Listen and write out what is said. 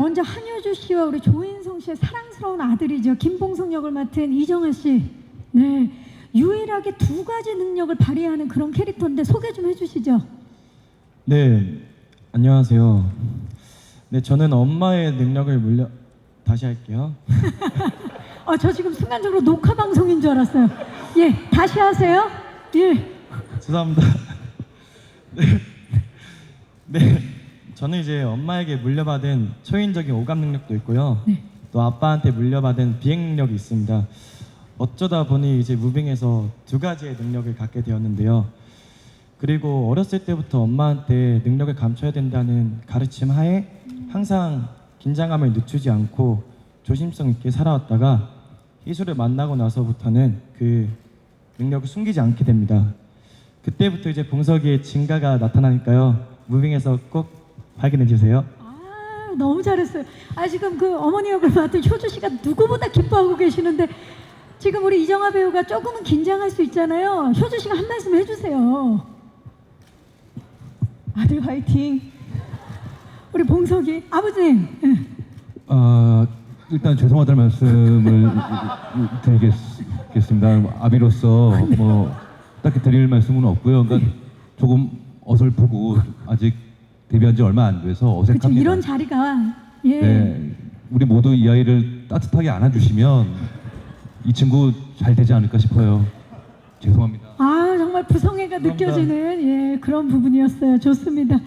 먼저 한효주 씨와 우리 조인성 씨의 사랑스러운 아들이죠. 김봉석 역을 맡은 이정아 씨. 네. 유일하게 두 가지 능력을 발휘하는 그런 캐릭터인데 소개 좀 해주시죠. 네, 안녕하세요. 네, 저는 엄마의 능력을 물려 다시 할게요. 어, 저 지금 순간적으로 녹화 방송인 줄 알았어요. 예, 다시 하세요. 예. 죄송합니다. 네, 네, 저는 이제 엄마에게 물려받은 초인적인 오감 능력도 있고요. 네. 또 아빠한테 물려받은 비행 능력이 있습니다. 어쩌다 보니 이제 무빙에서 두 가지의 능력을 갖게 되었는데요. 그리고 어렸을 때부터 엄마한테 능력을 감춰야 된다는 가르침 하에 항상 긴장감을 늦추지 않고 조심성 있게 살아왔다가 희수를 만나고 나서부터는 그 능력을 숨기지 않게 됩니다. 그때부터 이제 봉석이의 진가가 나타나니까요. 무빙에서 꼭 발견해 주세요. 아, 너무 잘했어요. 아, 지금 그 어머니 역을 맡은 효주 씨가 누구보다 기뻐하고 계시는데 지금 우리 이정아 배우가 조금은 긴장할 수 있잖아요. 효주 씨가 한 말씀 해주세요. 아들 화이팅. 우리 봉석이 아버님. 예. 아 일단 죄송하다는 말씀을 드리겠습니다. 아비로서 뭐 딱히 드릴 말씀은 없고요. 그러니까 조금 어설프고 아직 데뷔한 지 얼마 안 돼서 그렇죠. 어색합니다. 이런 자리가 예. 네, 우리 모두 이 아이를 따뜻하게 안아주시면 이 친구 잘 되지 않을까 싶어요. 죄송합니다. 아 정말 부성애가 감사합니다. 느껴지는 예 그런 부분이었어요. 좋습니다.